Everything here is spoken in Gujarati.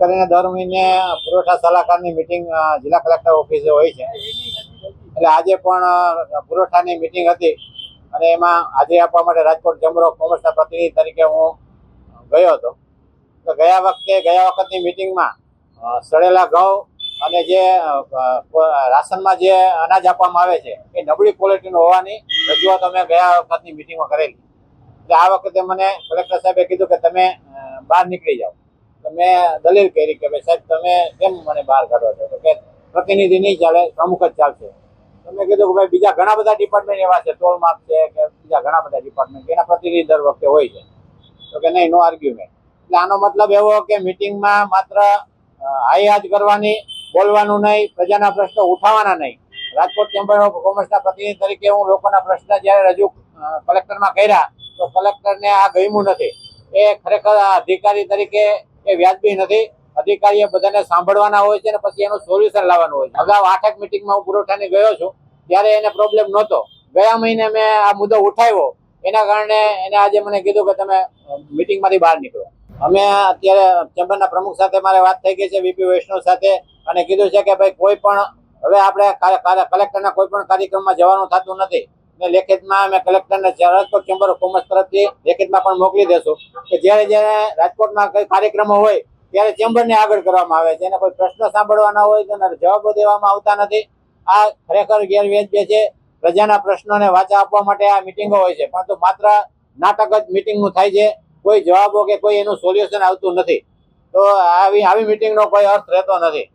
કરીને દર મહિને પુરવઠા સલાહકારની મિટિંગ જિલ્લા કલેક્ટર ઓફિસે હોય છે. એટલે આજે પણ પુરવઠાની મિટિંગ હતી અને એમાં હાજરી આપવા માટે રાજકોટ જમરો કોમર્સના પ્રતિનિધિ તરીકે હું ગયો હતો. તો ગયા વખતે, ગયા વખતની મિટિંગમાં સડેલા ઘઉં અને જે રાશનમાં જે અનાજ આપવામાં આવે છે, એ નબળી ક્વોલિટીનું હોવાની રજૂઆત અમે ગયા વખતની મિટિંગમાં કરેલી. એટલે આ વખતે મને કલેક્ટર સાહેબે કીધું કે તમે બહાર નીકળી જાઓ. તો મેં દલીલ કરી કે ભાઈ સાહેબ, તમે કેમ મને બહાર કાઢો છો? તો કે પ્રતિનિધિ નહીં ચાલે પ્રમુખ જ ચાલશે. તો મેં કીધું કે ભાઈ બીજા ઘણા બધા ડિપાર્ટમેન્ટ એવા છે ટોલ માર્ક છે કે બીજા ઘણા બધા ડિપાર્ટમેન્ટ એના પ્રતિનિધિ દર વખતે હોય છે. તો કે નહીં નો આર્ગ્યુમેન્ટ એટલે આનો મતલબ એવો કે મિટિંગમાં માત્ર હાઈહાજ કરવાની, બોલવાનું નહીં, પ્રજાના પ્રશ્નો ઉઠાવવાના નહીં. રાજકોટ ચેમ્બર ઓફ કોમર્સના પ્રતિનિધિ તરીકે હું લોકોના પ્રશ્ન જ્યારે રજૂ કલેક્ટરમાં કર્યા, તો કલેક્ટરને આ ગમ્યું નથી. એ ખરેખર અધિકારી તરીકે એ વ્યાજબી નથી. અધિકારીએ બધાને સાંભળવાના હોય છે અને પછી એનું સોલ્યુશન લાવવાનું હોય છે. અગાઉ આઠક મિટિંગમાં હું પુરવઠાને ગયો છું. ત્યારે એને પ્રોબ્લેમ નહોતો. ગયા મહિને મેં આ મુદ્દો ઉઠાવ્યો. એના કારણે એને આજે મને કીધું કે તમે મિટિંગમાંથી બહાર નીકળો. અમે અત્યારે ચેમ્બરના પ્રમુખ સાથે મારે વાત થઈ ગઈ છે વીપી વૈષ્ણવ સાથે. અને કીધું છે કે ભાઈ કોઈ પણ, હવે આપણે કલેક્ટરના કોઈ પણ કાર્યક્રમમાં જવાનું થતું નથી. ને લેખિતમાં અમે કલેક્ટરને રાજકોટ ચેમ્બર ઓફ કોમર્સ તરફથી લેખિતમાં પણ મોકલી દેશું કે જ્યારે જ્યારે રાજકોટમાં કઈ કાર્યક્રમો હોય, ત્યારે ચેમ્બરને આગળ કરવામાં આવે છે. એને કોઈ પ્રશ્ન સાંભળવાના હોય તેના જવાબો દેવામાં આવતા નથી. આ ખરેખર ગેરવ્યાજબી છે, પ્રજાના પ્રશ્નોને વાચા આપવા માટે આ મિટિંગો હોય છે. પરંતુ માત્ર નાટક જ મિટિંગનું થાય છે. કોઈ જવાબો કે કોઈ એનું સોલ્યુશન આવતું નથી. તો આવી આવી મિટિંગનો કોઈ અર્થ રહેતો નથી.